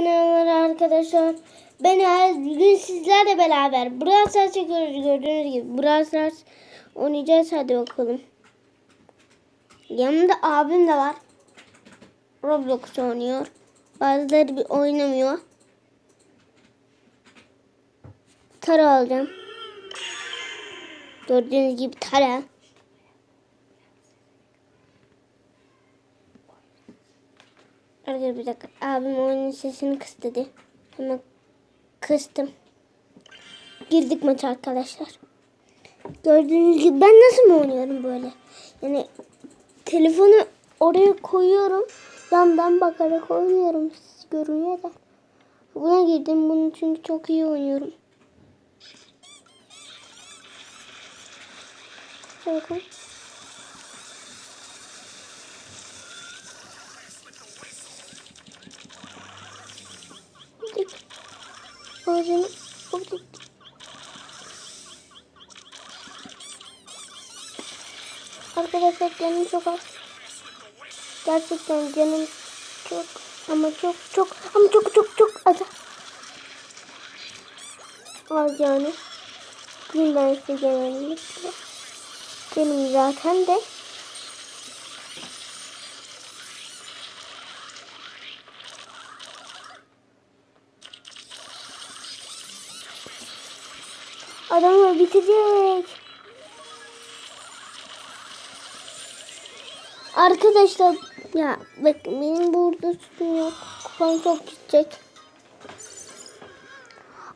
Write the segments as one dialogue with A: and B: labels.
A: Merhabalar arkadaşlar. Ben her bugün sizlerle beraber Brawl Stars çekiyoruz gördüğünüz gibi. Brawl Stars oynayacağız hadi bakalım. Yanımda abim de var. Roblox oynuyor. Bazıları bir oynamıyor. Tara alacağım. Gördüğünüz gibi tara. Arkadaşlar bir dakika. Abim oyunun sesini kıs dedi. Hemen kıstım. Girdik maça arkadaşlar. Gördüğünüz gibi ben nasıl mı oynuyorum böyle? Yani telefonu oraya koyuyorum. Yandan bakarak oynuyorum. Görünüyor da. Buna girdim. Bunu çünkü çok iyi oynuyorum. Bakın. Ağzını vurduk. Arkadaşlar canım çok az. Gerçekten canım çok ama çok çok ama çok çok çok az. Az yani. Diyeyim ben size genellikle. Benim zaten de. Adamı bitirecek. Arkadaşlar ya bak benim burada sütüm yok. Kupam çok gidecek.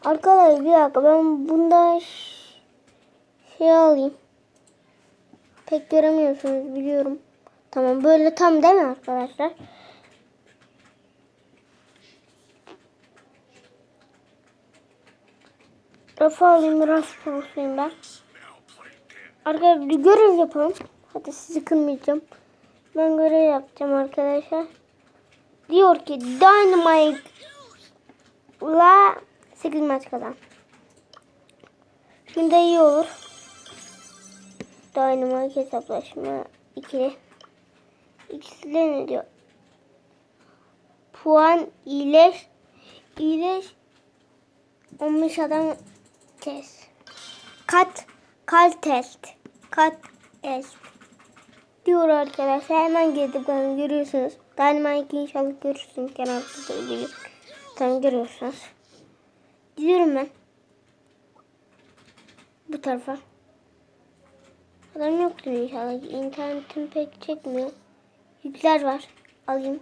A: Arkadaşlar bir dakika ben bunda şey alayım. Pek göremiyorsunuz biliyorum. Tamam böyle tam değil mi arkadaşlar? Rafa alayım, Rafa olsun ben. Arkadaşlar bir görev yapalım. Hadi sizi kırmayacağım. Ben görev yapacağım arkadaşlar. Diyor ki Dynamite'la 8 maç kazan. Şimdi iyi olur. Dynamite hesaplaşma ikili. İkisi de ne diyor? Puan iyileş. İyileş. 15 adam test. Kat. Kal test. Kat test. Diyor arkadaşlar. Hemen girdim ben görüyorsunuz. Dynamite inşallah görürsünüz. Kenarda da biliyor. Tamam görüyorsunuz. Gidiyorum ben. Bu tarafa. Adam yoktur inşallah. İnternetim pek çekmiyor. Yükler var. Alayım.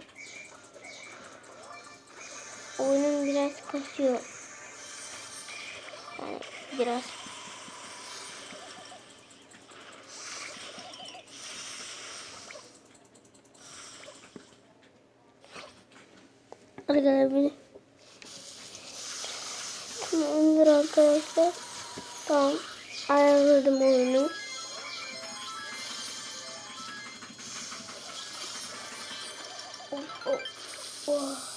A: Oyunum biraz kasıyor. Biraz. Arkadaşlar Tamamdır arkadaşlar. Tamam. Ayarladım oyunu. Oh, oh, oh.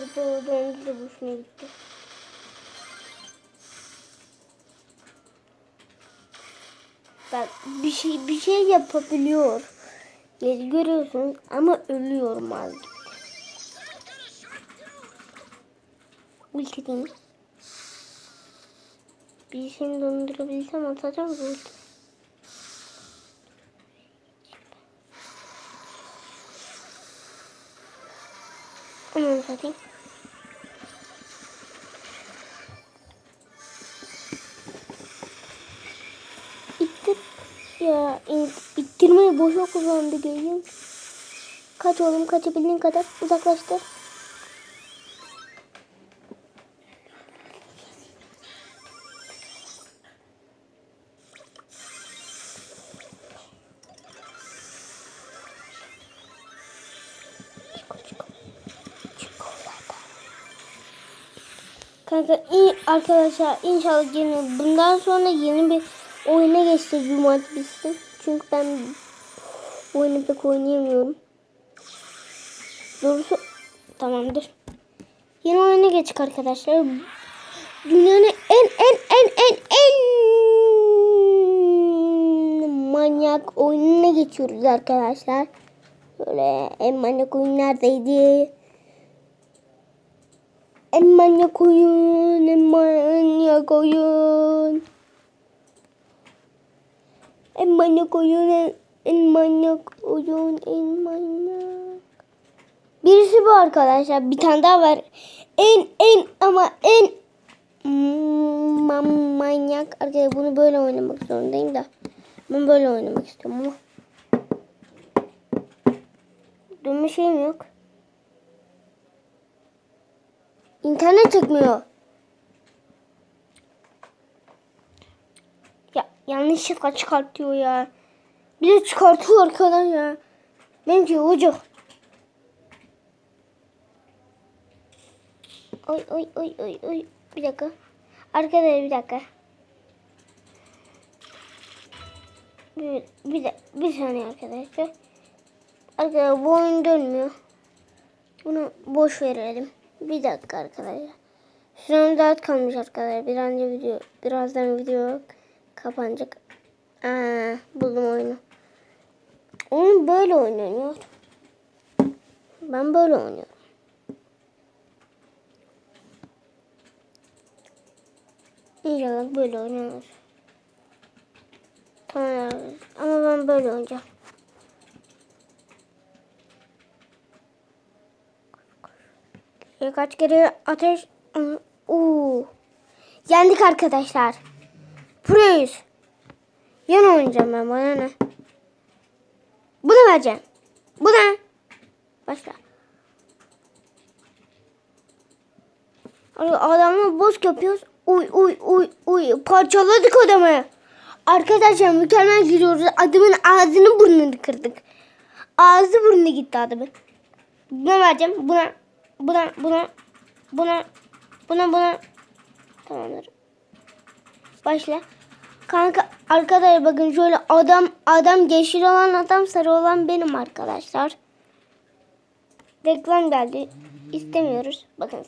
A: Orada önce de boşuna gitti. Bak bir şey bir şey yapabiliyor. Yani görüyorsunuz ama ölüyorum az. Ulti diyeyim. Bir şeyini dondurabilsem atacağım da ulti. Satayım. İttir. Ya ittirmeyi boşa kullandı görüyorum. Kaç oğlum kaçabildiğin kadar uzaklaştır. Kanka iyi arkadaşlar inşallah yeni bundan sonra yeni bir oyuna geçeceğiz bu maç. Çünkü ben oyunu pek oynayamıyorum. Doğrusu tamamdır. Yeni oyuna geçtik arkadaşlar. Dünyanın en en en en en manyak oyununa geçiyoruz arkadaşlar. Böyle en manyak oyun neredeydi? En manyak oyun, en manyak oyun. En manyak oyun, en, en manyak oyun, en manyak. Birisi bu arkadaşlar. Bir tane daha var. En en ama en ma- manyak. Arkadaşlar bunu böyle oynamak zorundayım da. Ben böyle oynamak istiyorum ama. Dönme şeyim yok. İnternet çekmiyor. Ya yanlışlıkla çıkartıyor ya. Bir de çıkartıyor arkadan ya. Benimki hoca. Oy oy oy oy oy. Bir dakika. Arkadaşlar bir dakika. Bir, bir, de, bir saniye arkadaşlar. Arkadaşlar bu oyun dönmüyor. Bunu boş verelim. Bir dakika arkadaşlar. Şu daha kalmış arkadaşlar. Bir önce video, birazdan video kapanacak. Aa, buldum oyunu. Oyun böyle oynanıyor. Ben böyle oynuyorum. İnşallah böyle oynanır. Tamam ama ben böyle oynayacağım. Kaç kere ateş... Oo. Yendik arkadaşlar. Proyuz. Yan oynayacağım ben bana ne? Bunu vereceğim. Bu ne? Başla. Adamla boz yapıyoruz. Uy uy uy uy. Parçaladık adamı. Arkadaşlar mükemmel giriyoruz. Adamın ağzını burnunu kırdık. Ağzı burnu gitti adamın. Buna vereceğim. Buna. Buna. Buna. Buna. Buna. Buna. Tamamdır. Başla. Kanka arkadaşlar bakın şöyle adam adam yeşil olan adam sarı olan benim arkadaşlar. Reklam geldi. İstemiyoruz. Bakın